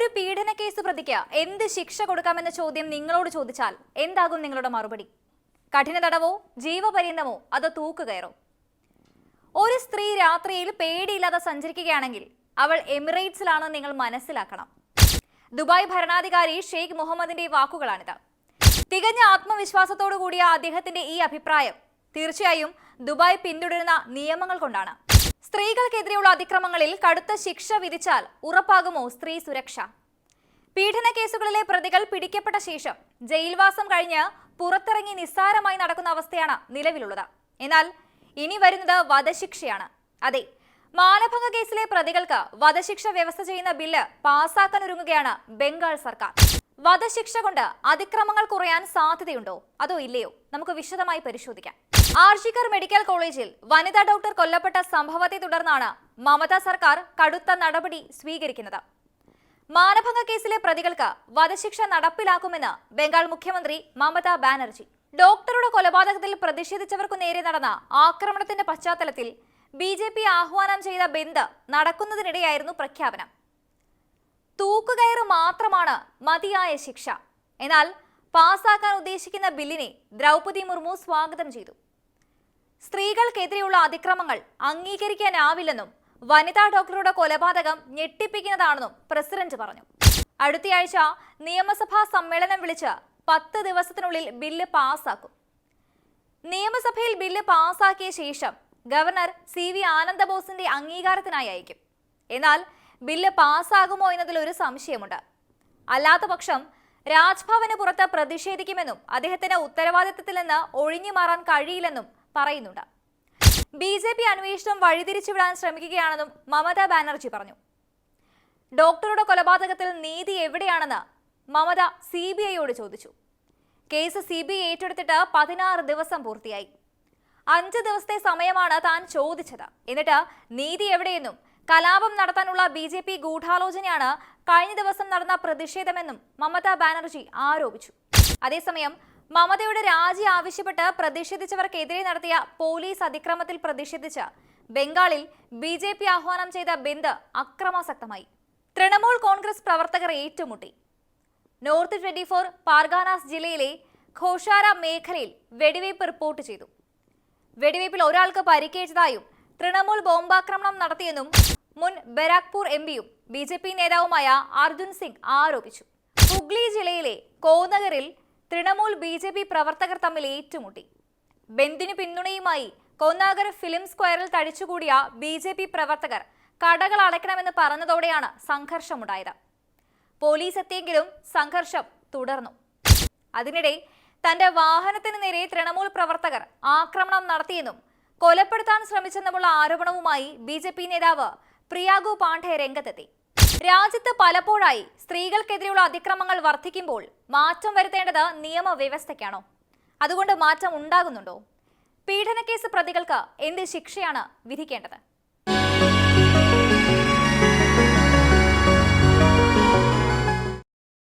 ഒരു പീഡന കേസ് പ്രതിക്ക് എന്ത് ശിക്ഷ കൊടുക്കാമെന്ന ചോദ്യം നിങ്ങളോട് ചോദിച്ചാൽ എന്താകും നിങ്ങളുടെ മറുപടി? കഠിന തടവോ ജീവപര്യന്തമോ അതോ തൂക്കുകയറോ ഒരു സ്ത്രീ രാത്രിയിൽ പേടിയില്ലാതെ സഞ്ചരിക്കുകയാണെങ്കിൽ അവൾ എമിറേറ്റ്സിലാണെന്ന് നിങ്ങൾ മനസ്സിലാക്കണം. ദുബായ് ഭരണാധികാരി ഷെയ്ഖ് മുഹമ്മദിന്റെ വാക്കുകളാണിത്. തികഞ്ഞ ആത്മവിശ്വാസത്തോടു കൂടിയ അദ്ദേഹത്തിന്റെ ഈ അഭിപ്രായം തീർച്ചയായും ദുബായ് പിന്തുടരുന്ന നിയമങ്ങൾ കൊണ്ടാണ്. സ്ത്രീകൾക്കെതിരെയുള്ള അതിക്രമങ്ങളിൽ കടുത്ത ശിക്ഷ വിധിച്ചാൽ ഉറപ്പാകുമോ സ്ത്രീ സുരക്ഷ? പീഡന കേസുകളിലെ പ്രതികൾ പിടിക്കപ്പെട്ട ശേഷം ജയിൽവാസം കഴിഞ്ഞ് പുറത്തിറങ്ങി നിസ്സാരമായി നടക്കുന്ന അവസ്ഥയാണ് നിലവിലുള്ളത്. എന്നാൽ ഇനി വരുന്നത് വധശിക്ഷയാണ്. അതെ മാനഭംഗ കേസിലെ പ്രതികൾക്ക് വധശിക്ഷ വ്യവസ്ഥ ചെയ്യുന്ന ബില്ല് പാസാക്കാൻ ഒരുങ്ങുകയാണ് ബംഗാൾ സർക്കാർ. വധശിക്ഷ കൊണ്ട് അതിക്രമങ്ങൾ കുറയാൻ സാധ്യതയുണ്ടോ? അതോ ഇല്ലയോ? നമുക്ക് വിശദമായി പരിശോധിക്കാം. ആർജിക്കർ മെഡിക്കൽ കോളേജിൽ വനിതാ ഡോക്ടർ കൊല്ലപ്പെട്ട സംഭവത്തെ തുടർന്നാണ് മമതാ സർക്കാർ കടുത്ത നടപടി സ്വീകരിക്കുന്നത്. മാനഭംഗ കേസിലെ പ്രതികൾക്ക് വധശിക്ഷ നടപ്പിലാക്കുമെന്ന് ബംഗാൾ മുഖ്യമന്ത്രി മമതാ ബാനർജി. ഡോക്ടറുടെ കൊലപാതകത്തിൽ പ്രതിഷേധിച്ചവർക്കു നേരെ നടന്ന ആക്രമണത്തിന്റെ പശ്ചാത്തലത്തിൽ ബി ജെ പി ആഹ്വാനം ചെയ്ത ബന്ദ് നടക്കുന്നതിനിടെയായിരുന്നു പ്രഖ്യാപനം. തൂക്കുകയറ് മാത്രമാണ് മതിയായ ശിക്ഷ. എന്നാൽ പാസാക്കാൻ ഉദ്ദേശിക്കുന്ന ബില്ലിനെ ദ്രൗപതി മുർമു സ്വാഗതം ചെയ്തു. സ്ത്രീകൾക്കെതിരെയുള്ള അതിക്രമങ്ങൾ അംഗീകരിക്കാനാവില്ലെന്നും വനിതാ ഡോക്ടറുടെ കൊലപാതകം ഞെട്ടിപ്പിക്കുന്നതാണെന്നും പ്രസിഡന്റ് പറഞ്ഞു. അടുത്തയാഴ്ച നിയമസഭാ സമ്മേളനം വിളിച്ച് പത്ത് ദിവസത്തിനുള്ളിൽ ബില്ല് പാസാക്കും. നിയമസഭയിൽ ബില്ല് പാസാക്കിയ ശേഷം ഗവർണർ സി വി ആനന്ദബോസിന്റെ അംഗീകാരത്തിനായി അയക്കും എന്നാൽ ബില്ല് പാസ്സാകുമോ എന്നതിൽ ഒരു സംശയമുണ്ട്. അല്ലാത്ത പക്ഷം രാജ്ഭവന് പുറത്ത് പ്രതിഷേധിക്കുമെന്നും അദ്ദേഹത്തിന് ഉത്തരവാദിത്തത്തിൽ നിന്ന് ഒഴിഞ്ഞു മാറാൻ കഴിയില്ലെന്നും പറയുന്നുണ്ട്. ബി ജെ പി അന്വേഷണം വഴിതിരിച്ചുവിടാൻ ശ്രമിക്കുകയാണെന്നും മമതാ ബാനർജി പറഞ്ഞു. ഡോക്ടറുടെ കൊലപാതകത്തിൽ നീതി എവിടെയാണെന്ന് മമത സി ബി ഐയോട് ചോദിച്ചു. കേസ് സി ബി ഐ ഏറ്റെടുത്തിട്ട് പതിനാറ് ദിവസം പൂർത്തിയായി. അഞ്ച് ദിവസത്തെ സമയമാണ് താൻ ചോദിച്ചത്. എന്നിട്ട് നീതി എവിടെയെന്നും കലാപം നടത്താനുള്ള ബി ജെ പി ഗൂഢാലോചനയാണ് കഴിഞ്ഞ ദിവസം നടന്ന പ്രതിഷേധമെന്നും മമതാ ബാനർജി ആരോപിച്ചു. അതേസമയം മമതയുടെ രാജി ആവശ്യപ്പെട്ട് പ്രതിഷേധിച്ചവർക്കെതിരെ നടത്തിയ പോലീസ് അതിക്രമത്തിൽ പ്രതിഷേധിച്ച് ബംഗാളിൽ ബി ജെ പി ആഹ്വാനം ചെയ്ത ബന്ദ് അക്രമാസക്തമായി. തൃണമൂൽ കോൺഗ്രസ് പ്രവർത്തകർ ഏറ്റുമുട്ടി. നോർത്ത് ട്വന്റി ഫോർ പാർഗാനാസ് ജില്ലയിലെ ഘോഷാര മേഖലയിൽ വെടിവയ്പ് റിപ്പോർട്ട് ചെയ്തു. വെടിവയ്പിൽ ഒരാൾക്ക് പരിക്കേറ്റതായും തൃണമൂൽ ബോംബാക്രമണം നടത്തിയെന്നും മുൻ ബരാക്പൂർ എം പിയും ബി ജെ പി നേതാവുമായ അർജുൻ സിംഗ് ആരോപിച്ചു. ഹുഗ്ലി ജില്ലയിലെ കോനഗറിൽ തൃണമൂൽ ബി ജെ പി പ്രവർത്തകർ തമ്മിൽ ഏറ്റുമുട്ടി. ബന്ദിന് പിന്തുണയുമായി കോന്നാഗർ ഫിലിം സ്ക്വയറിൽ തടിച്ചുകൂടിയ ബി ജെ പി പ്രവർത്തകർ കടകൾ അടയ്ക്കണമെന്ന് പറഞ്ഞതോടെയാണ് സംഘർഷമുണ്ടായത്. പോലീസ് എത്തിയെങ്കിലും സംഘർഷം തുടർന്നു. അതിനിടെ തന്റെ വാഹനത്തിന് നേരെ തൃണമൂൽ പ്രവർത്തകർ ആക്രമണം നടത്തിയെന്നും കൊലപ്പെടുത്താൻ ശ്രമിച്ചെന്നുമുള്ള ആരോപണവുമായി ബി നേതാവ് പ്രിയാഗു പാണ്ഡെ രംഗത്തെത്തി. രാജ്യത്ത് പലപ്പോഴായി സ്ത്രീകൾക്കെതിരെയുള്ള അതിക്രമങ്ങൾ വർദ്ധിക്കുമ്പോൾ മാറ്റം വരുത്തേണ്ടത് നിയമവ്യവസ്ഥയ്ക്കാണോ? അതുകൊണ്ട് മാറ്റം ഉണ്ടാകുന്നുണ്ടോ? പീഡനക്കേസ് പ്രതികൾക്ക് എന്ത് ശിക്ഷയാണ് വിധിക്കേണ്ടത്?